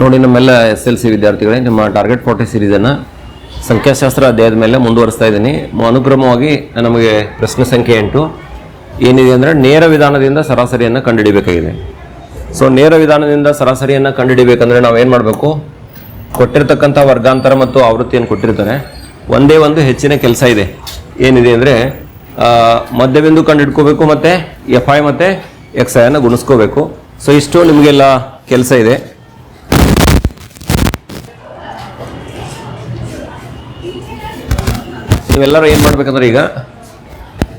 ನೋಡಿ, ನಮ್ಮೆಲ್ಲ S L C ವಿದ್ಯಾರ್ಥಿಗಳೇ, ನಿಮ್ಮ ಟಾರ್ಗೆಟ್ ಫೋರ್ಟಿ ಸೀರೀಸನ್ನು ಸಂಖ್ಯಾಶಾಸ್ತ್ರ ಅಧ್ಯಾಯದ ಮೇಲೆ ಮುಂದುವರಿಸ್ತಾ ಇದ್ದೀನಿ. ಅನುಕ್ರಮವಾಗಿ ನಮಗೆ ಪ್ರಶ್ನೆ ಸಂಖ್ಯೆ ಎಂಟು. ಏನಿದೆ ಅಂದರೆ, ನೇರ ವಿಧಾನದಿಂದ ಸರಾಸರಿಯನ್ನು ಕಂಡುಹಿಡಿಬೇಕಾಗಿದೆ ಸೊ ನೇರ ವಿಧಾನದಿಂದ ಸರಾಸರಿಯನ್ನು ಕಂಡುಹಿಡಿಬೇಕಂದ್ರೆ ನಾವು ಏನು ಮಾಡಬೇಕು? ಕೊಟ್ಟಿರ್ತಕ್ಕಂಥ ವರ್ಗಾಂತರ ಮತ್ತು ಆವೃತ್ತಿಯನ್ನು ಕೊಟ್ಟಿರ್ತಾರೆ. ಒಂದೇ ಒಂದು ಹೆಚ್ಚಿನ ಕೆಲಸ ಇದೆ. ಏನಿದೆ ಅಂದರೆ ಮಧ್ಯಬಿಂದು ಕಂಡುಹಿಡ್ಕೋಬೇಕು ಮತ್ತು ಎಫ್ ಐ ಮತ್ತು ಎಕ್ಸ್ ಐಯನ್ನು ಗುಣಿಸ್ಕೋಬೇಕು. ಸೊ ಇಷ್ಟು ನಿಮಗೆಲ್ಲ ಕೆಲಸ ಇದೆ. ನೀವೆಲ್ಲರೂ ಏನು ಮಾಡ್ಬೇಕಂದ್ರೆ ಈಗ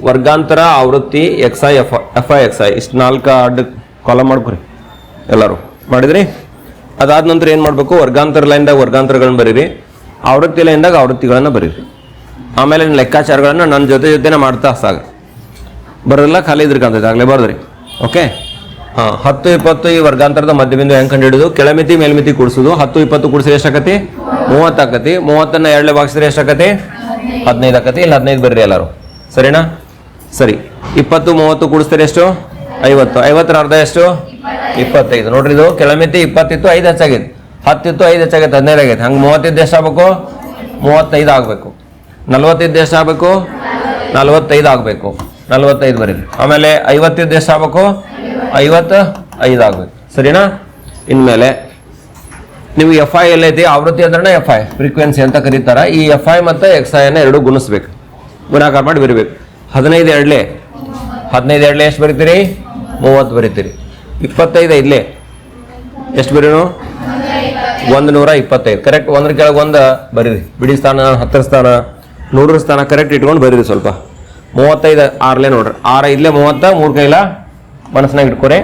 ವರ್ಗಾಂತರ, ಆವೃತ್ತಿ X I F F I X I ಇಷ್ಟು ನಾಲ್ಕು ಅಡ್ಡ ಕಾಲಮ್ ಮಾಡ್ಕೊರಿ. ಎಲ್ಲರೂ. ಮಾಡಿದ್ರಿ? ಅದಾದ ನಂತರ ಏನು ಮಾಡಬೇಕು? ವರ್ಗಾಂತರ ಲೈನ್ದಾಗ ವರ್ಗಾಂತರಗಳನ್ನ ಬರೀರಿ. ಆವೃತ್ತಿ ಲೈನ್ದಾಗ ಆವೃತ್ತಿಗಳನ್ನು ಬರೀರಿ. ಆಮೇಲೆ ಲೆಕ್ಕಾಚಾರಗಳನ್ನು ನನ್ನ ಜೊತೆ ಜೊತೆನೇ ಮಾಡ್ತಾ ಸಾಗ. ಬರೋಲ್ಲ ಖಾಲಿ ಇದ್ರಕಂತೈತೆ ಆಗಲೇ ಬರ್ದ್ರಿ. ಓಕೆ ಹಾಂ, ಹತ್ತು ಇಪ್ಪತ್ತು ಈ ವರ್ಗಾಂತರದ ಮಧ್ಯಬಿಂದು ಹೆಂಗೆ ಕಂಡುಹಿಡಿದು? ಕೆಳಮಿತಿ, ಮೇಲ್ಮಿತಿ ಕೂಡಿಸೋದು ಹತ್ತು ಇಪ್ಪತ್ತು ಕೂಡಿಸಿದ್ರೆ ಎಷ್ಟಾಕತಿ ಮೂವತ್ತು ಆಕತಿ ಮೂವತ್ತನ್ನ ಎರಡನೇ ಭಾಗಿಸಿದ್ರೆ ಎಷ್ಟಾಕತಿ ಹದಿನೈದು ಆಕತಿ ಇಲ್ಲ ಹದಿನೈದು ಬರ್ರಿ ಎಲ್ಲರೂ. ಸರಿನಾ? ಸರಿ. ಇಪ್ಪತ್ತು, ಮೂವತ್ತು ಕೂಡಿಸ್ತಾರೆ ಎಷ್ಟು? ಐವತ್ತು. ಐವತ್ತರ ಅರ್ಧ ಎಷ್ಟು? ಇಪ್ಪತ್ತೈದು. ನೋಡ್ರಿ ಇದು. ಕೆಳಮಿತಿ ಇಪ್ಪತ್ತಿತ್ತು, ಐದು ಹೆಚ್ಚಾಗೈತೆ. ಹತ್ತಿತ್ತು, ಐದು ಹೆಚ್ಚಾಗೈತೆ. ಹದಿನೈದು ಆಗೈತೆ. ಹಂಗೆ ಮೂವತ್ತಿದ್ದು ಎಷ್ಟು ಆಗ್ಬೇಕು? ಮೂವತ್ತೈದು ಆಗಬೇಕು. ನಲ್ವತ್ತಿದ್ದು ಎಷ್ಟು ಆಗಬೇಕು? ನಲ್ವತ್ತೈದು ಆಗಬೇಕು. ನಲ್ವತ್ತೈದು ಬರೀ ಆಮೇಲೆ ಐವತ್ತಿದ್ದು ಎಷ್ಟು ಆಗ್ಬೇಕು? ಐವತ್ತು ಐದು ಆಗ್ಬೇಕು. ಸರಿನಾ? ಇನ್ಮೇಲೆ ನೀವು ಎಫ್ ಐ ಎಲ್ಲೈತಿ ಆವೃತ್ತಿ ಅಂದ್ರೆ ಎಫ್ ಐ ಫ್ರೀಕ್ವೆನ್ಸಿ ಅಂತ ಕರೀತಾರೆ. ಈ ಎಫ್ ಐ ಮತ್ತು ಎಕ್ಸ್ ಐ ಅನ್ನ ಎರಡು ಗುಣಿಸ್ಬೇಕು. ಗುಣಾಕಾರ ಮಾಡಿ ಬರಿಬೇಕು. ಹದಿನೈದು ಎರಡ್ಲೆ? ಹದಿನೈದು ಎರಡ್ಲೆ ಎಷ್ಟು ಬರಿತೀರಿ? ಮೂವತ್ತು ಬರಿತೀರಿ. ಇಪ್ಪತ್ತೈದು ಇಲ್ಲೇ ಎಷ್ಟು ಬರೀನು? ಒಂದು ನೂರ ಇಪ್ಪತ್ತೈದು. ಕರೆಕ್ಟ್ ಒಂದ್ರ ಕೆಳಗೆ ಒಂದು ಬರೀರಿ. ಬಿಡಿ ಸ್ಥಾನ, ಹತ್ತರ ಸ್ಥಾನ, ನೂರರ ಸ್ಥಾನ ಕರೆಕ್ಟ್ ಇಟ್ಕೊಂಡು ಬರೀರಿ ಸ್ವಲ್ಪ. ಮೂವತ್ತೈದು ಆರ್ಲೆ ನೋಡ್ರಿ. ಆರ ಇಲ್ಲೇ ಮೂವತ್ತ, ಮೂರು ಕೈಲ ಮನಸ್ಸಿನಾಗ ಇಟ್ಕೊರಿ.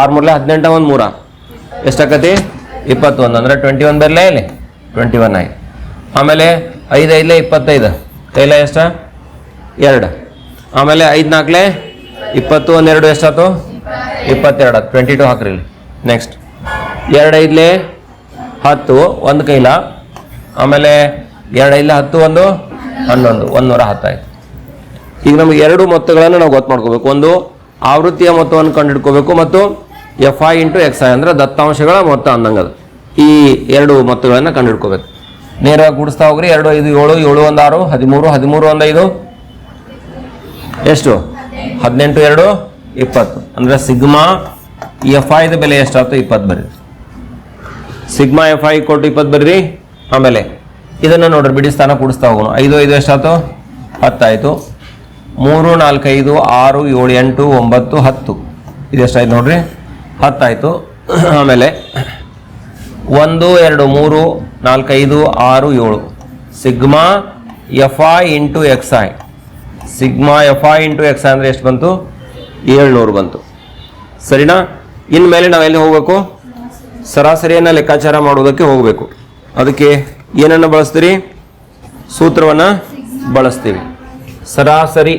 ಆರು ಮೂರಲೆ ಹದಿನೆಂಟ ಒಂದು ಮೂರ. ಎಷ್ಟಾಕತಿ? ಇಪ್ಪತ್ತೊಂದು. ಅಂದರೆ ಟ್ವೆಂಟಿ ಒನ್ ಬರಲೇ ಇಲ್ಲಿ? ಟ್ವೆಂಟಿ ಒನ್ ಆಯ್ತು. ಆಮೇಲೆ ಐದು ಐದ್ಲೆ ಇಪ್ಪತ್ತೈದು. ಕೈಲ ಎಷ್ಟ? ಎರಡು. ಆಮೇಲೆ ಐದು ನಾಲ್ಕಲೆ ಇಪ್ಪತ್ತು, ಒಂದೆರಡು ಎಷ್ಟಾಯ್ತು ಇಪ್ಪತ್ತೆರಡು. ಟ್ವೆಂಟಿ ಟು ಹಾಕ್ರಿ ಇಲ್ಲಿ. ನೆಕ್ಸ್ಟ್ ಎರಡು ಐದ್ಲೆ ಹತ್ತು, ಒಂದು ಕೈಲ. ಆಮೇಲೆ ಎರಡು ಐದ್ಲೆ ಹತ್ತು, ಒಂದು ಹನ್ನೊಂದು. ಒಂದು ನೂರ ಹತ್ತಾಯ್ತು ಈಗ ನಮಗೆ ಎರಡು ಮೊತ್ತಗಳನ್ನು ನಾವು ಗೊತ್ತು ಮಾಡ್ಕೋಬೇಕು. ಒಂದು ಆವೃತ್ತಿಯ ಮೊತ್ತವನ್ನು ಕಂಡುಹಿಡ್ಕೋಬೇಕು ಮತ್ತು F I into X I ಅಂದರೆ ದತ್ತಾಂಶಗಳ ಮೊತ್ತ ಅಂದಂಗೆ ಅದು ಈ ಎರಡು ಮೊತ್ತಗಳನ್ನು ಕಂಡುಹಿಡ್ಕೋಬೇಕು. ನೇರವಾಗಿ ಕೂಡಿಸ್ತಾ ಹೋಗ್ರಿ. ಎರಡು, ಐದು, ಏಳು ಏಳು, ಒಂದು, ಆರು, ಹದಿಮೂರು ಹದಿಮೂರು, ಒಂದು, ಐದು. ಎಷ್ಟು? ಹದಿನೆಂಟು, ಎರಡು, ಇಪ್ಪತ್ತು. ಅಂದರೆ ಸಿಗ್ಮಾ ಎಫ್ ಐದ ಬೆಲೆ ಎಷ್ಟಾಯ್ತು ಇಪ್ಪತ್ತು ಬರ್ರಿ. ಸಿಗ್ಮಾ ಎಫ್ ಐ ಕೊಟ್ಟು ಇಪ್ಪತ್ತು ಬರ್ರಿ. ಆಮೇಲೆ ಇದನ್ನು ನೋಡ್ರಿ. ಬಿಡಿ ಸ್ಥಾನ ಕೂಡಿಸ್ತಾ ಹೋಗೋಣ. ಐದು ಐದು ಎಷ್ಟಾಯ್ತು? ಹತ್ತಾಯಿತು. ಮೂರು ನಾಲ್ಕೈದು ಆರು ಏಳು ಎಂಟು ಒಂಬತ್ತು ಹತ್ತು. ಇದೆಷ್ಟಾಯ್ತು ನೋಡ್ರಿ? ಹತ್ತಾಯಿತು. ಆಮೇಲೆ ಒಂದು, ಎರಡು, ಮೂರು, ನಾಲ್ಕೈದು, ಆರು, ಏಳು. Sigma F I into X I. Sigma F I into X I ಅಂದರೆ ಎಷ್ಟು ಬಂತು? ಏಳ್ನೂರು ಬಂತು. ಸರಿನಾ? ಇನ್ಮೇಲೆ ನಾವೆಲ್ಲಿ ಹೋಗಬೇಕು? ಸರಾಸರಿಯನ್ನು ಲೆಕ್ಕಾಚಾರ ಮಾಡುವುದಕ್ಕೆ ಹೋಗಬೇಕು. ಅದಕ್ಕೆ ಏನನ್ನು ಬಳಸ್ತೀರಿ? ಸೂತ್ರವನ್ನು ಬಳಸ್ತೀವಿ. ಸರಾಸರಿ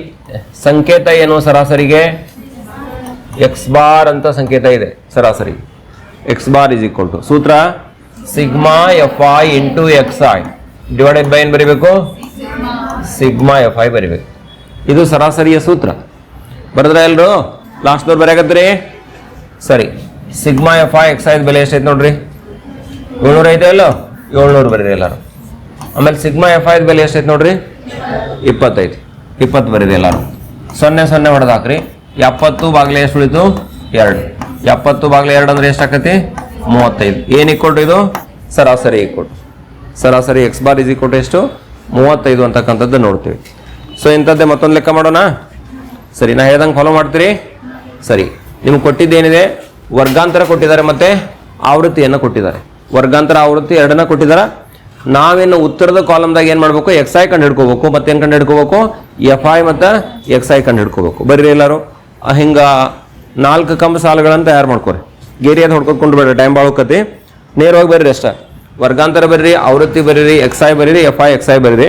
ಸಂಕೇತ ಏನು ಸರಾಸರಿಗೆ? ಎಕ್ಸ್ ಬಾರ್ ಅಂತ ಸಂಕೇತ ಇದೆ, ಸರಾಸರಿ. X bar is equal to ಸೂತ್ರ? Sigma F I into X I divided by ಏನು ಬರೀಬೇಕು? ಸಿಗ್ಮಾ ಎಫ್ ಐ ಬರಿಬೇಕು. ಇದು ಸರಾಸರಿಯ ಸೂತ್ರ. ಬರೆದ್ರ ಎಲ್ರು? ಲಾಸ್ಟ್ದವ್ರು ಬರೆಯಾಗತ್ತೀರಿ ಸರಿ. ಸಿಗ್ಮಾ ಎಫ್ ಐ ಎಕ್ಸ್ ಐದು ಬೆಲೆ ಎಷ್ಟೈತೆ ನೋಡ್ರಿ? ಏಳ್ನೂರು ಐತೆ ಅಲ್ಲೋ? ಏಳ್ನೂರು ಬರೀರಿ ಎಲ್ಲರೂ. ಆಮೇಲೆ ಸಿಗ್ಮಾ ಎಫ್ ಐದು ಬೆಲೆ ಎಷ್ಟೈತೆ ನೋಡ್ರಿ? ಇಪ್ಪತ್ತೈದು ಇಪ್ಪತ್ತು ಬರೀರಿ ಎಲ್ಲರೂ ಸೊನ್ನೆ ಸೊನ್ನೆ ಹೊಡೆದು ಹಾಕ್ರಿ. ಎಪ್ಪತ್ತು ಬಾಗಿಲೆ ಎಷ್ಟು ಉಳಿತು ಎರಡು. ಎಪ್ಪತ್ತು ಬಾಗಿಲೆ ಎರಡು ಅಂದ್ರೆ ಎಷ್ಟಾಕತಿ? ಮೂವತ್ತೈದು. ಏನು ಇಕ್ಕೊಟ್ಟು ಇದು? ಸರಾಸರಿ ಇಕ್ಕೊಟ್ಟು ಸರಾಸರಿ ಎಕ್ಸ್ ಬಾರ್ ಇಸ್ ಇಕ್ಕೊಟ್ಟು ಎಷ್ಟು? ಮೂವತ್ತೈದು ಅಂತಕ್ಕಂಥದ್ದು ನೋಡ್ತೀವಿ. ಸೊ ಇಂಥದ್ದೇ ಮತ್ತೊಂದು ಲೆಕ್ಕ ಮಾಡೋಣ. ಸರಿ, ನಾ ಹೇಳ್ದಂಗೆ ಫಾಲೋ ಮಾಡ್ತೀರಿ? ಸರಿ. ನಿಮ್ಗೆ ಕೊಟ್ಟಿದ್ದೇನಿದೆ? ವರ್ಗಾಂತರ ಕೊಟ್ಟಿದ್ದಾರೆ ಮತ್ತೆ ಆವೃತ್ತಿಯನ್ನು ಕೊಟ್ಟಿದ್ದಾರೆ. ವರ್ಗಾಂತರ, ಆವೃತ್ತಿ ಎರಡನ್ನ ಕೊಟ್ಟಿದ್ದಾರೆ? ನಾವೇನು ಉತ್ತರದ ಕಾಲಮ್ದಾಗ ಏನು ಮಾಡಬೇಕು? ಎಕ್ಸ್ ಐ ಕಂಡು ಹಿಡ್ಕೋಬೇಕು. ಮತ್ತೇನು ಕಂಡು ಹಿಡ್ಕೋಬೇಕು? ಎಫ್ ಐ ಮತ್ತು ಎಕ್ಸ್ ಐ ಕಂಡು ಹಿಡ್ಕೋಬೇಕು. ಬರ್ರಿ ಎಲ್ಲರೂ. ಹಿಂಗೆ ನಾಲ್ಕು ಕಂಬ ಸಾಲುಗಳನ್ನು ತಯಾರು ಮಾಡ್ಕೊರಿ. ಅದು ಹೊಡ್ಕೊಂಡು ಬರ್ರಿ ಟೈಮ್ ಬಾಳಕತಿ ನೇರವಾಗಿ ಬರ್ರಿ ಅಷ್ಟೇ. ವರ್ಗಾಂತರ ಬರ್ರಿ, ಆವೃತ್ತಿ ಬರೀರಿ ಎಕ್ಸ್ ಐ ಬರೀರಿ ಎಫ್ ಐ ಎಕ್ಸ್ ಐ ಬರೀರಿ.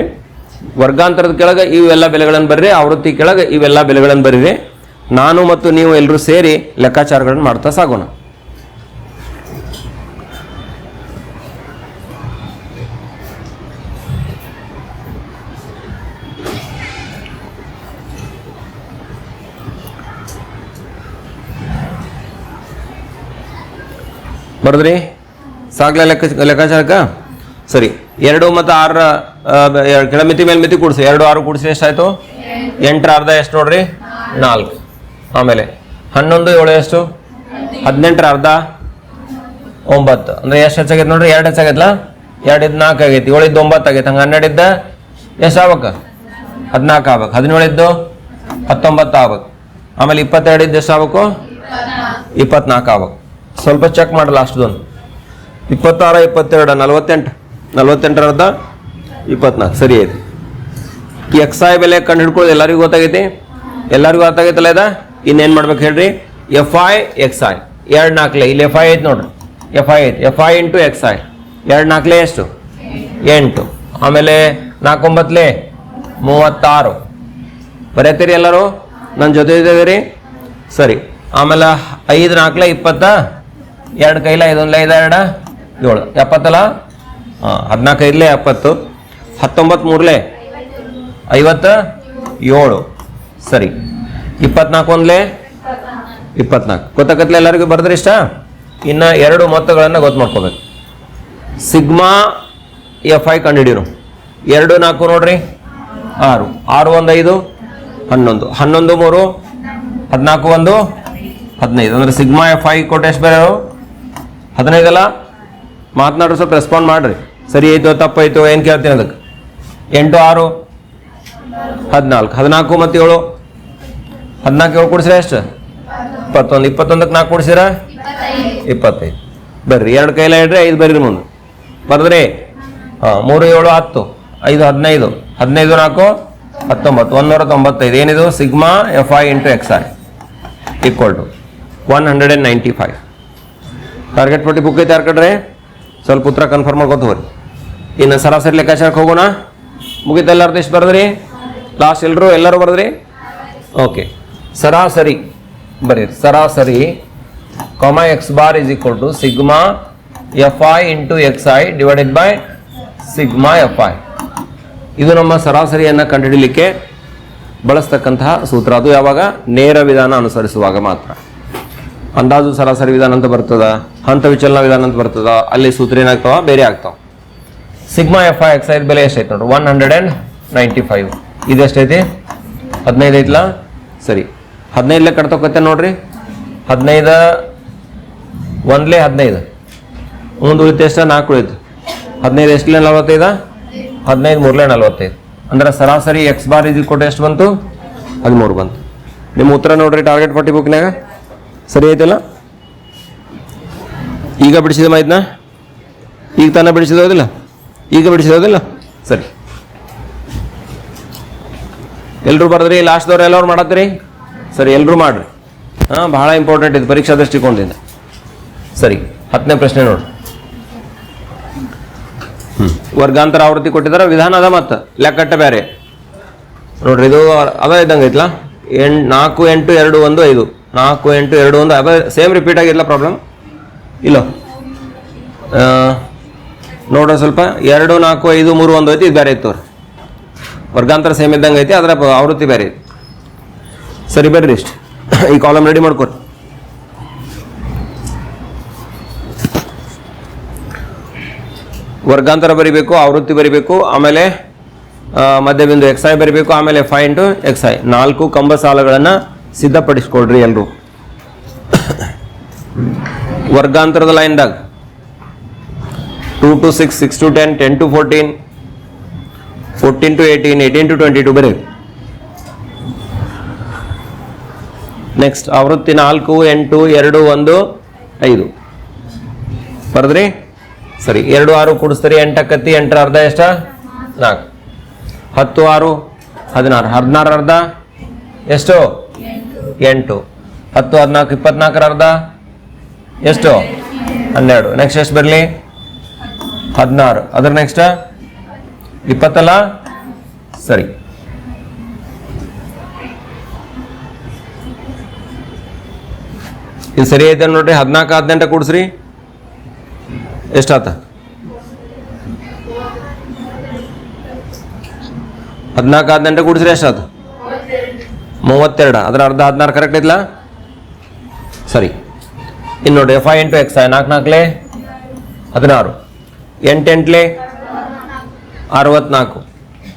ವರ್ಗಾಂತರದ ಕೆಳಗೆ ಇವೆಲ್ಲ ಬೆಲೆಗಳನ್ನು ಬರ್ರಿ, ಆವೃತ್ತಿ ಕೆಳಗೆ ಇವೆಲ್ಲ ಬೆಲೆಗಳನ್ನು ಬರೀರಿ. ನಾನು ಮತ್ತು ನೀವು ಎಲ್ಲರೂ ಸೇರಿ ಲೆಕ್ಕಾಚಾರಗಳನ್ನು ಮಾಡ್ತಾ ಸಾಗೋಣ. ಬರದ್ರಿ? ಸಾಗ್ಲ ಲೆಕ್ಕ, ಲೆಕ್ಕಾಚಾರಕ್ಕ? ಸರಿ. ಎರಡು ಮತ್ತು ಆರರ ಕೆಳಮಿತಿ ಮೇಲೆ ಮಿತಿ ಕೂಡಿಸಿ. ಎರಡು, ಆರು ಕೂಡಿಸಿ ಎಷ್ಟಾಯಿತು? ಎಂಟರ ಅರ್ಧ ಎಷ್ಟು ನೋಡ್ರಿ? ನಾಲ್ಕು. ಆಮೇಲೆ ಹನ್ನೊಂದು, ಏಳು ಎಷ್ಟು? ಹದಿನೆಂಟರ ಅರ್ಧ? ಒಂಬತ್ತು. ಅಂದರೆ ಎಷ್ಟು ಹೆಚ್ಚಾಗೈತೆ ನೋಡ್ರಿ? ಎರಡು ಹೆಚ್ಚಾಗೈತಲ್ಲ? ಎರಡು ಇದ್ದು ನಾಲ್ಕು ಆಗೈತಿ. ಏಳಿದ್ದು ಒಂಬತ್ತು ಆಗೈತೆ. ಹಂಗೆ ಹನ್ನೆರಡಿದ್ದ ಎಷ್ಟು ಆಗ್ಬೇಕು? ಹದಿನಾಲ್ಕು ಆಗ್ಬೇಕು. ಹದಿನೇಳಿದ್ದು ಹತ್ತೊಂಬತ್ತು ಆಗ್ಬೇಕು. ಆಮೇಲೆ ಇಪ್ಪತ್ತೆರಡಿದ್ದು ಎಷ್ಟು ಆಗ್ಬೇಕು? ಇಪ್ಪತ್ನಾಲ್ಕು ಆಗ್ಬೇಕು. ಸ್ವಲ್ಪ ಚೆಕ್ ಮಾಡಿ ಲಾಸ್ಟ್ದೊಂದು ಇಪ್ಪತ್ತಾರು, ಇಪ್ಪತ್ತೆರಡು, ನಲವತ್ತೆಂಟು. ನಲವತ್ತೆಂಟರದ ಇಪ್ಪತ್ನಾಲ್ಕು. ಸರಿ ಐತಿ ಎಕ್ಸ್ ಐ ಬೆಲೆ ಕಂಡು ಹಿಡ್ಕೊಳ್ಳೋದು ಎಲ್ಲರಿಗೂ ಗೊತ್ತಾಗೈತಿ? ಎಲ್ಲರಿಗೂ ಗೊತ್ತಾಗೈತಲ್ಲ ಇದ? ಇನ್ನೇನು ಮಾಡ್ಬೇಕು ಹೇಳ್ರಿ? ಎಫ್ ಐ ಎಕ್ಸ್ ಐ ಎರಡು ನಾಲ್ಕಲೆ. ಇಲ್ಲಿ ಎಫ್ ಐ ಐತಿ ನೋಡ್ರಿ. ಎಫ್ ಐ ಐತಿ. F I into X I ಎರಡು ನಾಲ್ಕಲೆ ಎಷ್ಟು? ಎಂಟು. ಆಮೇಲೆ ನಾಲ್ಕೊಂಬತ್ತಲೆ ಮೂವತ್ತಾರು. ಬರೆಯತ್ತೀರಿ ಎಲ್ಲರೂ? ನನ್ನ ಜೊತೆ ಇದ್ದೀರಿ ಸರಿ. ಆಮೇಲೆ ಐದು ನಾಲ್ಕಲೆ ಇಪ್ಪತ್ತ? ಎರಡು ಕೈಲ ಇದೊಂದು ಐದು ಎರಡು ಏಳು. ಎಪ್ಪತ್ತಲ್ಲ ಹಾಂ, ಹದಿನಾಲ್ಕು ಐದಲೇ, ಎಪ್ಪತ್ತು. ಹತ್ತೊಂಬತ್ತು ಮೂರಲೇ? ಐವತ್ತ? ಏಳು. ಸರಿ. ಇಪ್ಪತ್ನಾಲ್ಕು ಒಂದ್ಲೆ? ಇಪ್ಪತ್ನಾಲ್ಕು. ಗೊತ್ತಾಗತ್ಲೆ ಎಲ್ಲರಿಗೂ ಬರೆದ್ರೆ ಇಷ್ಟ? ಇನ್ನು ಎರಡು ಮೊತ್ತಗಳನ್ನು ಗೊತ್ತು ಮಾಡ್ಕೋಬೇಕು. ಸಿಗ್ಮಾ ಎಫ್ ಐ ಕಂಡುಹಿಡಿಯರು. ಎರಡು, ನಾಲ್ಕು ನೋಡ್ರಿ. ಆರು. ಆರು, ಒಂದು, ಐದು. ಹನ್ನೊಂದು. ಹನ್ನೊಂದು, ಮೂರು. ಹದಿನಾಲ್ಕು, ಒಂದು. ಹದಿನೈದು. ಅಂದ್ರೆ ಸಿಗ್ಮಾ ಎಫ್ ಐ ಕೊಟ್ಟೆಷ್ಟು ಬೇರೆ ಹದಿನೈದಲ್ಲ? ಮಾತನಾಡ್ರಿ ಸ್ವಲ್ಪ ರೆಸ್ಪಾಂಡ್ ಮಾಡ್ರಿ. ಸರಿ ಆಯ್ತು, ತಪ್ಪಾಯ್ತು, ಏನು ಕೇಳ್ತೀನಿ ಅದಕ್ಕೆ? ಎಂಟು, ಆರು? ಹದಿನಾಲ್ಕು. ಹದಿನಾಲ್ಕು ಮತ್ತು ಏಳು? ಹದಿನಾಲ್ಕು ಏಳು ಕೊಡ್ಸಿರ ಎಷ್ಟು? ಇಪ್ಪತ್ತೊಂದು. ಇಪ್ಪತ್ತೊಂದಕ್ಕೆ ನಾಲ್ಕು ಕೊಡ್ಸಿರ? ಇಪ್ಪತ್ತೈದು. ಬರ್ರಿ, ಎರಡು ಕೈಲ ಇಡ್ರಿ ಐದು ಬರ್ರಿ ಮುಂದೆ. ಬರ್ದ್ರಿ? ಹಾಂ, ಮೂರು, ಏಳು, ಹತ್ತು. ಐದು, ಹದಿನೈದು. ಹದಿನೈದು, ನಾಲ್ಕು, ಹತ್ತೊಂಬತ್ತು. ಒಂದೂರ ತೊಂಬತ್ತೈದು ಏನಿದು? Sigma F I into X I. Equal to one hundred and ninety five. Target ಪಟ್ಟಿ ಬುಕ್ ಐತೆ ಯಾರು ಸ್ವಲ್ಪ ಉತ್ತರ ಕನ್ಫರ್ಮ್ ಮಾಡ್ಕೊತ ಹೋಗ್ರಿ. ಇನ್ನು ಸರಾಸರಿ ಲೆಕ್ಕಾಚಾರಕ್ಕೆ ಹೋಗೋಣ. ಮುಗಿತ ಎಲ್ಲರದ್ದು ಎಷ್ಟು ಬರೆದ್ರಿ? ಲಾಸ್ಟ್ ಎಲ್ಲರೂ ಎಲ್ಲರೂ ಬರೆದ್ರಿ? ಓಕೆ ಸರಾಸರಿ ಬರೀ ಸರಾಸರಿ ಕಾಮ X bar is equal to sigma F I into X I divided by sigma F I ಇದು ನಮ್ಮ ಸರಾಸರಿಯನ್ನು ಕಂಡುಹಿಡಲಿಕ್ಕೆ ಬಳಸ್ತಕ್ಕಂತಹ ಸೂತ್ರ. ಅದು ಯಾವಾಗ? ನೇರ ವಿಧಾನ ಅನುಸರಿಸುವಾಗ ಮಾತ್ರ. ಅಂದಾಜು ಸರಾಸರಿ ವಿಧಾನ ಅಂತ ಬರ್ತದ? ಹಂತ ವಿಚಲನ ವಿಧಾನ ಅಂತ ಬರ್ತದ? ಅಲ್ಲಿ ಸೂತ್ರ ಏನಾಗ್ತಾವ? ಬೇರೆ ಆಗ್ತಾವ. ಸಿಗ್ಮಾ ಎಫ್ ಐ ಎಕ್ಸ್ ಐದು ಬೆಲೆ ಎಷ್ಟೈತೆ ನೋಡ್ರಿ? One hundred and ninety five. ಇದು ಎಷ್ಟೈತಿ ಹದಿನೈದು ಐತ್ಲಾ? ಸರಿ. ಹದಿನೈದಲೇ ಕಟ್ತೋಕತ್ತೆ ನೋಡ್ರಿ. ಹದಿನೈದು, ಒಂದ್ಲೇ ಹದಿನೈದು. ಒಂದು ಉಳಿತು ಎಷ್ಟು? ನಾಲ್ಕು ಉಳಿತು. ಹದಿನೈದು ಎಷ್ಟಲೇ ನಲ್ವತ್ತೈದ? ಹದಿನೈದು ಮೂರಲೇ ನಲ್ವತ್ತೈದು. ಅಂದ್ರೆ ಸರಾಸರಿ ಎಕ್ಸ್ ಬಾರ್ ಇದು ಕೊಟ್ಟು ಎಷ್ಟು ಬಂತು? ಹದಿಮೂರು ಬಂತು. ನಿಮ್ಮ ಉತ್ತರ ನೋಡ್ರಿ, ಟಾರ್ಗೆಟ್ ಪಟ್ಟಿ ಬುಕ್ನಾಗ? ಸರಿ ಆಯ್ತಲ್ಲ ಈಗ ಬಿಡಿಸಿದ ಮಾಹಿತಿನ? ಈಗ ತಾನೇ ಬಿಡಿಸಿದೋದಿಲ್ಲ ಈಗ ಬಿಡಿಸಿದೋದಿಲ್ಲ ಸರಿ. ಎಲ್ಲರೂ ಬರೆದ್ರಿ? ಲಾಸ್ಟ್ದವ್ರು ಎಲ್ಲರೂ ಮಾಡತ್ತೀರಿ? ಸರಿ ಎಲ್ಲರೂ ಮಾಡ್ರಿ. ಹಾಂ ಭಾಳ ಇಂಪಾರ್ಟೆಂಟ್ ಇದು ಪರೀಕ್ಷಾ ದೃಷ್ಟಿಕೋನದಿಂದ. ಸರಿ, ಹತ್ತನೇ ಪ್ರಶ್ನೆ ನೋಡಿ. ಹ್ಞೂ ವರ್ಗಾಂತರ ಆವೃತ್ತಿ ಕೊಟ್ಟಿದ್ದಾರೆ ವಿಧಾನ ಅದ ಮತ್ತು? ಲೆಕ್ಕಟ್ಟ ಬೇರೆ ನೋಡ್ರಿ, ಇದು ಅದ ಇದ್ದಂಗೆ ಐತ್ಲಾ? ಎಂಟು ನಾಲ್ಕು ಎಂಟು ಎರಡು ಒಂದು ಐದು. ನಾಲ್ಕು, ಎಂಟು, ಎರಡು, ಒಂದು ಅದೇ ಸೇಮ್ ರಿಪೀಟ್ ಆಗಿಲ್ಲ ಪ್ರಾಬ್ಲಮ್ ಇಲ್ಲ. ನೋಡೋಣ ಸ್ವಲ್ಪ. ಎರಡು, ನಾಲ್ಕು, ಐದು, ಮೂರು, ಒಂದು ಐತಿ, ಇದು ಬೇರೆ ಇತ್ತು ಅವ್ರು. ವರ್ಗಾಂತರ ಸೇಮ್ ಇದ್ದಂಗೆ ಐತಿ ಅದರ ಆವೃತ್ತಿ ಬೇರೆ ಐತಿ ಸರಿ, ಬರ್ರಿ ಇಷ್ಟು. ಈ ಕಾಲಮ್ ರೆಡಿ ಮಾಡ್ಕೊರಿ. ವರ್ಗಾಂತರ ಬರಿಬೇಕು, ಆವೃತ್ತಿ ಬರಿಬೇಕು, ಆಮೇಲೆ ಮಧ್ಯಬಿಂದು ಎಕ್ಸ್ ಐ ಬರಿಬೇಕು, ಆಮೇಲೆ ಫೈ ಇಂಟು ಎಕ್ಸ್ ಐ ನಾಲ್ಕು ಕಂಬ ಸಾಲಗಳನ್ನು ಸಿದ್ಧಪಡಿಸ್ಕೊಳ್ರಿ ಎಲ್ಲರೂ ವರ್ಗಾಂತರದ ಲೈನ್ದಾಗ two to six six to ten ten to fourteen fourteen to eighteen eighteen to twenty two ಬರೀ. ನೆಕ್ಸ್ಟ್ ಆವೃತ್ತಿ ನಾಲ್ಕು, ಎಂಟು, ಎರಡು, ಒಂದು, ಐದು. ಬರದ್ರಿ? ಸರಿ, ಎರಡು, ಆರು ಕೂಡಿಸ್ತೀರಿ. ಎಂಟಕ್ಕತ್ತಿ ಎಂಟರ ಅರ್ಧ ಎಷ್ಟ? ನಾಲ್ಕು. ಹತ್ತು, ಆರು, ಹದಿನಾರು. ಹದಿನಾರು ಅರ್ಧ? ಎಷ್ಟು? ಎಂಟು. ಹತ್ತು, ಹದಿನಾಲ್ಕು, ಇಪ್ಪತ್ನಾಲ್ಕರ ಅರ್ಧ? ಎಷ್ಟು? ಹನ್ನೆರಡು. ನೆಕ್ಸ್ಟ್ ಎಷ್ಟು ಬರಲಿ? ಹದಿನಾರು. ಅದ್ರ ನೆಕ್ಸ್ಟ್ ಇಪ್ಪತ್ತಲ್ಲ? ಸರಿ. ಇದು ಸರಿ ಐತೆ ನೋಡ್ರಿ. ಹದಿನಾಲ್ಕು, ಹದಿನೆಂಟು ಕೂಡಿಸ್ರಿ. ಎಷ್ಟಾತ ಹದಿನಾಲ್ಕು, ಹದಿನೆಂಟು ಕೂಡಿಸ್ರಿ. ಎಷ್ಟಾತ ಮೂವತ್ತೆರಡು. ಅದರ ಅರ್ಧ ಹದಿನಾರು ಕರೆಕ್ಟ್ ಐತ್ಲಾ ಸರಿ. ಇನ್ನು ನೋಡಿ ಎಫ್ ಐ ಎಂಟು ಎಕ್ಸ್ ಐ ನಾಲ್ಕು ನಾಲ್ಕಲೆ ಹದಿನಾರು. ಎಂಟೆಂಟ್ಲೆ? ಅರವತ್ನಾಲ್ಕು.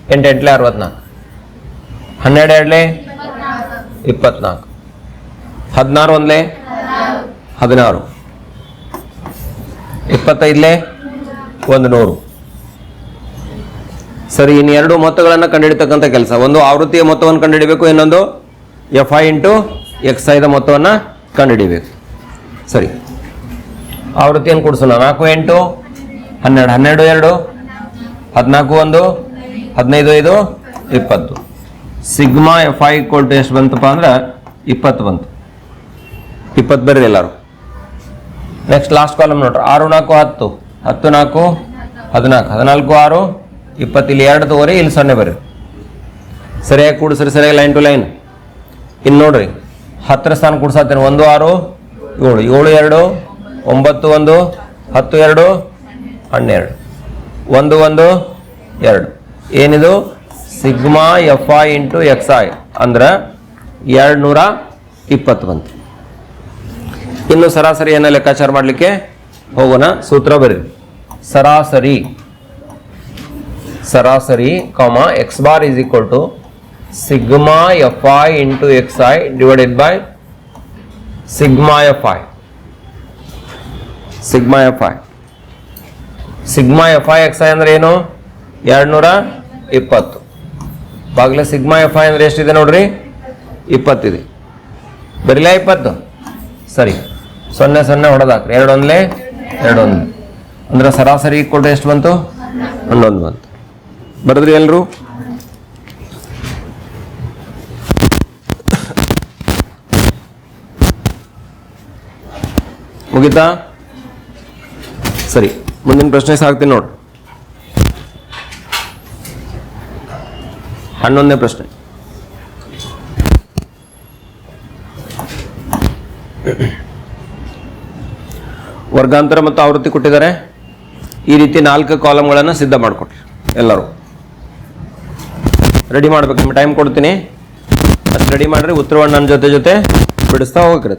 ಎಂಟೆಂಟ್ಲೆ ಅರವತ್ನಾಲ್ಕು. ಹನ್ನೆರಡು ಎರಡ್ಲೆ ಇಪ್ಪತ್ನಾಲ್ಕು. ಹದಿನಾರು ಒಂದ್ಲೆ ಹದಿನಾರು. ಇಪ್ಪತ್ತೈದಲೇ? ಒಂದು ನೂರು. ಸರಿ, ಇನ್ನು ಎರಡು ಮೊತ್ತಗಳನ್ನು ಕಂಡುಹಿಡಿತಕ್ಕಂಥ ಕೆಲಸ. ಒಂದು ಆವೃತ್ತಿಯ ಮೊತ್ತವನ್ನು ಕಂಡುಹಿಡಿಬೇಕು, ಇನ್ನೊಂದು ಎಫ್ ಐ ಇಂಟು ಎಕ್ಸ್ ಐದ ಮೊತ್ತವನ್ನು ಕಂಡುಹಿಡಿಬೇಕು. ಸರಿ. ಆವೃತ್ತಿಯನ್ನು ಕೊಡಿಸೋಣ. ನಾಲ್ಕು ಎಂಟು, ಹನ್ನೆರಡು ಹನ್ನೆರಡು, ಎರಡು, ಹದಿನಾಲ್ಕು, ಒಂದು, ಹದಿನೈದು, ಐದು, ಇಪ್ಪತ್ತು. Sigma F I equal to ಎಷ್ಟು ಬಂತಪ್ಪ ಅಂದ್ರೆ ಇಪ್ಪತ್ತು ಬಂತು. ಇಪ್ಪತ್ತು ಬರ್ರಿ ಎಲ್ಲರೂ. ನೆಕ್ಸ್ಟ್ ಲಾಸ್ಟ್ ಕಾಲಮ್ ನೋಡ್ರಿ. ಆರು, ನಾಲ್ಕು, ಹತ್ತು. ಹತ್ತು, ನಾಲ್ಕು, ಹದಿನಾಲ್ಕು. ಹದಿನಾಲ್ಕು, ಆರು ಇಪ್ಪತ್ತು ಇಲ್ಲಿ ಎರಡು ತಗೋರಿ ಇಲ್ಲಿ ಸೊನ್ನೆ ಬರ್ರಿ ಸರಿಯಾಗಿ ಕೂಡಿಸ್ರಿ ಸರಿಯಾಗಿ ಲೈನ್ ಟು ಲೈನ್ ಇನ್ನು ನೋಡ್ರಿ, ಹತ್ತರ ಸ್ಥಾನ ಕೂಡ್ಸಾತೀನಿ. ಒಂದು, ಆರು, ಏಳು. ಏಳು, ಎರಡು, ಒಂಬತ್ತು, ಒಂದು, ಹತ್ತು, ಎರಡು, ಹನ್ನೆರಡು. ಒಂದು ಒಂದು, ಎರಡು. ಏನಿದು? Sigma F I into X I. ಅಂದ್ರೆ ಎರಡು ನೂರ ಇಪ್ಪತ್ತು ಬಂತು. ಇನ್ನು ಸರಾಸರಿಯನ್ನು ಲೆಕ್ಕಾಚಾರ ಮಾಡಲಿಕ್ಕೆ ಹೋಗೋಣ. ಸೂತ್ರ ಬರೀರಿ. ಸರಾಸರಿ. ಸರಾಸರಿ ಕಾಮ X bar is equal to sigma F I into X I divided by sigma F I sigma F I sigma F I X I ಅಂದ್ರೆ ಏನು? ಎರಡ್ನೂರ ಇಪ್ಪತ್ತು ಬಾಗ್ಲೆ ಸಿಗ್ಮಾ ಎಫ್ ಐ ಅಂದ್ರೆ ಎಷ್ಟಿದೆ ನೋಡ್ರಿ? ಇಪ್ಪತ್ತಿದೆ. ಬರೀಲ ಇಪ್ಪತ್ತು? ಸರಿ. ಸೊನ್ನೆ ಸೊನ್ನೆ ಹೊಡೆದಾಕ್ರಿ. ಎರಡು ಒಂದ್ಲೆ ಎರಡು ಒಂದು ಅಂದ್ರೆ ಸರಾಸರಿ ಕೊಟ್ಟರೆ ಎಷ್ಟು ಬಂತು? ಹನ್ನೊಂದು ಬಂತು. ಬರೆದ್ರಿ ಎಲ್ರು? ಮುಗಿತಾ? ಸರಿ, ಮುಂದಿನ ಪ್ರಶ್ನೆ ಸಾಕ್ತೀನಿ ನೋಡ್ರಿ ಹನ್ನೊಂದನೇ ಪ್ರಶ್ನೆ. ವರ್ಗಾಂತರ ಮತ್ತು ಆವೃತ್ತಿ ಕೊಟ್ಟಿದ್ದಾರೆ. ಈ ರೀತಿ ನಾಲ್ಕು ಕಾಲಮ್ಗಳನ್ನು ಸಿದ್ಧ ಮಾಡಿಕೊಟ್ರಿ ಎಲ್ಲರೂ. ರೆಡಿ ಮಾಡ್ಬೇಕು, ನಿಮ್ಗೆ ಟೈಮ್ ಕೊಡ್ತೀನಿ. ಅದು ರೆಡಿ ಮಾಡ್ರಿ ಉತ್ತರವನ್ನು ನನ್ನ ಜೊತೆ ಜೊತೆ ಬಿಡಿಸ್ತಾ ಹೋಗ್ರಿ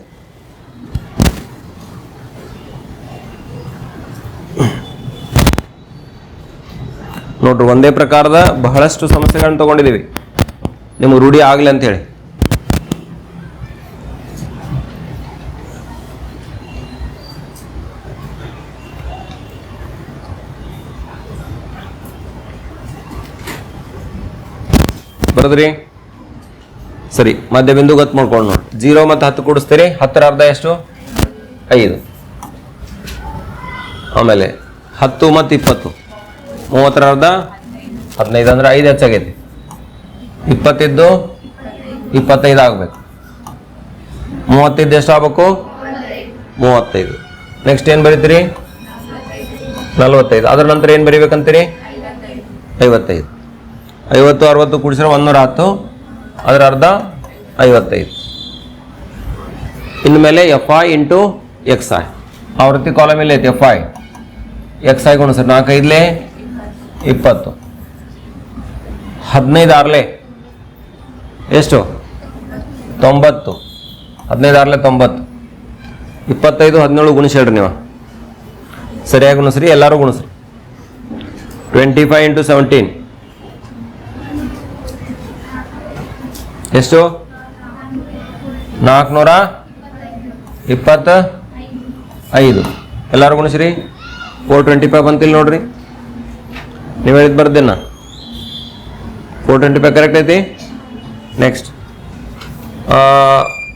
ನೋಡ್ರಿ, ಒಂದೇ ಪ್ರಕಾರದ ಬಹಳಷ್ಟು ಸಮಸ್ಯೆಗಳನ್ನು ತಗೊಂಡಿದ್ದೀವಿ ನಿಮ್ಗೆ ರೂಢಿ ಆಗಲಿ ಅಂತ ಬರದ್ರಿ? ಸರಿ ಮಧ್ಯ ಬಿಂದು ಗೊತ್ತು ಮಾಡ್ಕೊಂಡು ನೋಡಿ. ಜೀರೋ ಮತ್ತು ಹತ್ತು ಕೂಡಿಸ್ತೀರಿ. ಹತ್ತರ ಅರ್ಧ ಎಷ್ಟು? ಐದು. ಆಮೇಲೆ ಹತ್ತು ಮತ್ತು ಇಪ್ಪತ್ತು. ಮೂವತ್ತರ ಅರ್ಧ? ಹದಿನೈದು ಅಂದ್ರೆ ಐದು ಹೆಚ್ಚಾಗೈತಿ. ಇಪ್ಪತ್ತಿದ್ದು ಇಪ್ಪತ್ತೈದು ಆಗಬೇಕು. ಮೂವತ್ತೈದು ಎಷ್ಟು ಆಗ್ಬೇಕು? ಮೂವತ್ತೈದು. ನೆಕ್ಸ್ಟ್ ಏನು ಬರೀತೀರಿ? ನಲ್ವತ್ತೈದು. ಅದರ ನಂತರ ಏನು ಬರೀಬೇಕಂತೀರಿ? ಐವತ್ತೈದು. ಐವತ್ತು, ಅರವತ್ತು ಕೂಡಿಸಿದ್ರೆ ಒಂದೂರ ಹತ್ತು, ಅದರ ಅರ್ಧ ಐವತ್ತೈದು. ಇನ್ಮೇಲೆ F I into X I ಆವೃತ್ತಿ ಕಾಲಮ್ ಇಲ್ಲ ಐತಿ? ಎಫ್ ಐ ಎಕ್ಸ್ ಐ ಗುಣಿಸ್ರಿ. ನಾಲ್ಕೈದ್ಲೆ ಇಪ್ಪತ್ತು. ಹದಿನೈದು ಆರ್ಲೆ ಎಷ್ಟು? ತೊಂಬತ್ತು. ಹದಿನೈದು ಆರ್ಲೆ ತೊಂಬತ್ತು. ಇಪ್ಪತ್ತೈದು, ಹದಿನೇಳು ಗುಣಿಸಿ ಹೇಳ್ರಿ ನೀವು. ಸರಿಯಾಗಿ ಗುಣಿಸ್ರಿ, ಎಲ್ಲರೂ ಗುಣಿಸ್ರಿ. ಟ್ವೆಂಟಿ ಫೈವ್ ಇಂಟು ಸೆವೆಂಟೀನ್ ಎಷ್ಟು? ನಾಲ್ಕುನೂರ ಇಪ್ಪತ್ತ ಐದು. ಎಲ್ಲರೂ ಗುಣಿಸ್ರಿ? ಫೋರ್ ಟ್ವೆಂಟಿ ಫೈವ್ ಬಂತಿಲ್ಲ ನೋಡ್ರಿ. ನೀವು ಹೇಳಿದ್ ಬರ್ದೇನ. ಫೋರ್ ಟ್ವೆಂಟಿ ಫೈವ್ ಕರೆಕ್ಟ್ ಐತಿ ನೆಕ್ಸ್ಟ್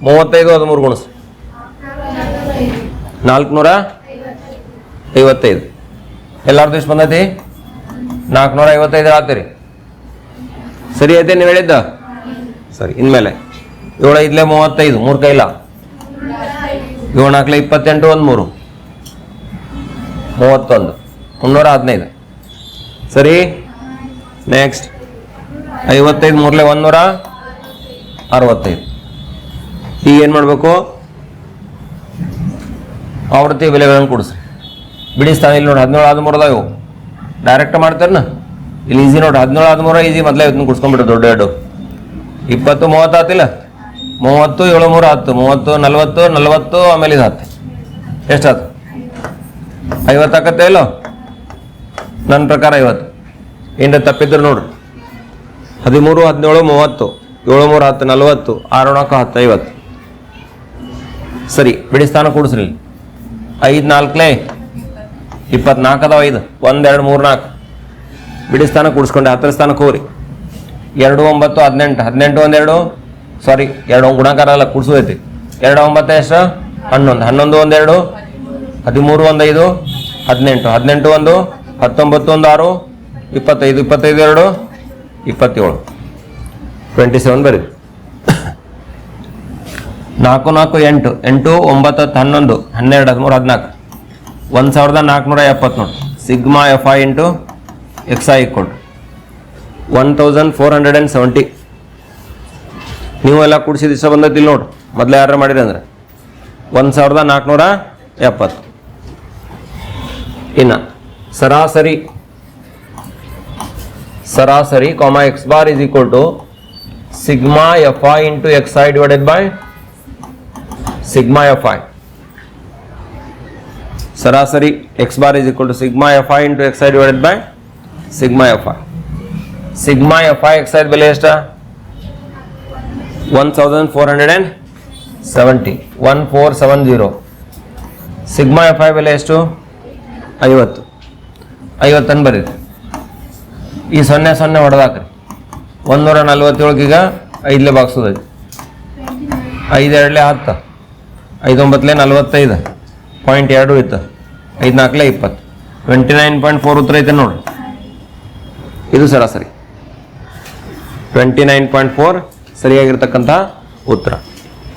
ಮೂವತ್ತೈದು ಹದಿಮೂರು ಗುಣಿಸ್ರಿ ನಾಲ್ಕುನೂರ ಐವತ್ತೈದು. ಎಲ್ಲಾರ್ದು ಎಷ್ಟು ಬಂದೈತಿ? ನಾಲ್ಕುನೂರ ಐವತ್ತೈದು ಆತೀರಿ. ಸರಿ ಐತೆ, ನೀವು ಹೇಳಿದ್ದ? ಸರಿ, ಇನ್ಮೇಲೆ. ಏಳು ಐದ್ಲೆ ಮೂವತ್ತೈದು, ಮೂರು ಕೈಲ. ಏಳು ನಾಲ್ಕಲೆ ಇಪ್ಪತ್ತೆಂಟು, ಒಂದು ಮೂರು. ಮೂವತ್ತೊಂದು, ಮುನ್ನೂರ ಹದಿನೈದು. ಸರಿ ನೆಕ್ಸ್ಟ್ ಐವತ್ತೈದು, ಮೂರಲೆ ಒಂದೂರ ಅರವತ್ತೈದು. ಈಗ ಏನು ಮಾಡಬೇಕು? ಆವೃತ್ತಿ ಬೆಲೆಗಳನ್ನು ಕೊಡಿಸ್ರಿ. ಬಿಡಿಸ್ತಾನೆ ಇಲ್ಲಿ ನೋಡಿ, ಹದಿನೇಳು ಹದಿಮೂರದಾಗ ಡೈರೆಕ್ಟ್ ಮಾಡ್ತಾರನ? ಇಲ್ಲಿ ಈಸಿ ನೋಡಿ, ಹದಿನೇಳು, ಹದಿಮೂರ ಈಸಿ ಮೊದಲೇ ಇದನ್ನು ಕುಡ್ಸ್ಕೊಂಡ್ಬಿಡು, ದೊಡ್ಡ ಎರಡು. ಇಪ್ಪತ್ತು, ಮೂವತ್ತು ಆತಿಲ್ಲ? ಮೂವತ್ತು ಏಳು ಮೂರು ಹತ್ತು ಮೂವತ್ತು, ನಲ್ವತ್ತು ನಲ್ವತ್ತು, ಆಮೇಲೆ ಇದು ಹತ್ತು ಎಷ್ಟಾಯ್ತು ಐವತ್ತು ಆಕತ್ತೆ ಇಲ್ಲೋ? ನನ್ನ ಪ್ರಕಾರ ಐವತ್ತು. ಏನ್ರ ತಪ್ಪಿದ್ರು ನೋಡ್ರಿ ಹದಿಮೂರು, ಹದಿನೇಳು, ಮೂವತ್ತು. ಏಳು ಮೂರು ಹತ್ತು ನಲ್ವತ್ತು. ಆರು ನಾಲ್ಕು ಹತ್ತು ಐವತ್ತು. ಸರಿ, ಬಿಡಿ ಸ್ಥಾನ ಕೂಡಿಸ್ರಿ. ಐದು, ನಾಲ್ಕನೇ. ಇಪ್ಪತ್ನಾಲ್ಕು ಅದಾವ ಐದು. ಒಂದೆರಡು ಮೂರು ನಾಲ್ಕು ಬಿಡಿ ಸ್ಥಾನ ಕೂಡಿಸ್ಕೊಂಡೆ. ಹತ್ತರ ಸ್ಥಾನಕ್ಕೆ ಹೋಗ್ರಿ. ಎರಡು ಒಂಬತ್ತು ಹದಿನೆಂಟು. ಹದಿನೆಂಟು ಒಂದೆರಡು? ಸಾರಿ ಎರಡು ಗುಣಾಕಾರ ಅಲ್ಲ, ಕೂಡಿಸೋದೈತಿ. ಎರಡು ಒಂಬತ್ತು ಎಷ್ಟು? ಹನ್ನೊಂದು. ಹನ್ನೊಂದು ಒಂದೆರಡು? ಹದಿಮೂರು ಒಂದು ಐದು ಹದಿನೆಂಟು. ಹದಿನೆಂಟು ಒಂದು? ಹತ್ತೊಂಬತ್ತು ಒಂದು ಆರು? ಇಪ್ಪತ್ತೈದು. ಇಪ್ಪತ್ತೈದು ಎರಡು? ಇಪ್ಪತ್ತೇಳು. ಟ್ವೆಂಟಿ ಸೆವೆನ್ ಬರೀ ನಾಲ್ಕು ನಾಲ್ಕು ಎಂಟು. ಎಂಟು ಒಂಬತ್ತು ಹತ್ತು ಹನ್ನೊಂದು. ಹನ್ನೆರಡು ಹದಿಮೂರು ಹದಿನಾಲ್ಕು. ಒಂದು ಸಾವಿರದ ನಾಲ್ಕುನೂರ ಎಪ್ಪತ್ತು ನೋಡಿ sigma F I into X I equal one thousand four hundred and seventy ನೀವೆಲ್ಲ ಎಲ್ಲ ಕೂಡಿಸಿದ ಬಂದೈತಿ ಇಲ್ಲಿ ನೋಡಿ. ಮೊದಲೇ ಯಾರು ಮಾಡಿರಿ ಅಂದ್ರೆ. ಒಂದು ಸಾವಿರದ ನಾಲ್ಕುನೂರ ಎಪ್ಪತ್ತು. ಇನ್ನು ಸರಾಸರಿ ಸರಾಸರಿ ಕಾಮ X bar is equal to sigma F I into X I divided by sigma F I ಸರಾಸರಿ X bar is equal to sigma F I into X I divided by sigma F I sigma F I X I ಬೆಲೆ ಎಷ್ಟ? One thousand four hundred and seventy. One four seven zero. Sigma F I ಬೆಲೆ ಎಷ್ಟು? ಐವತ್ತು. ಐವತ್ತನ್ನು ಬರೀರಿ. ಈ ಸೊನ್ನೆ ಸೊನ್ನೆ ಹೊಡೆದಾಕ್ರಿ. ಒಂದೂರ ಈಗ ಐದಲೇ ಬಾಗ್ಸೋದೈತಿ ಐದು. ಎರಡಲೇ ಹತ್ತು. ಐದೊಂಬತ್ತಲೇ ನಲ್ವತ್ತೈದು. ಪಾಯಿಂಟ್ ಎರಡು ಇತ್ತು. ಐದು ನಾಲ್ಕಲೇ ಇಪ್ಪತ್ತು. ಟ್ವೆಂಟಿ ನೈನ್ ಪಾಯಿಂಟ್ ಫೋರ್ ಉತ್ತರ ಐತೆ ನೋಡಿ ಇದು ಸರಾಸರಿ. ಟ್ವೆಂಟಿ ನೈನ್ ಪಾಯಿಂಟ್ ಫೋರ್ ಸರಿಯಾಗಿರ್ತಕ್ಕಂಥ ಉತ್ತರ.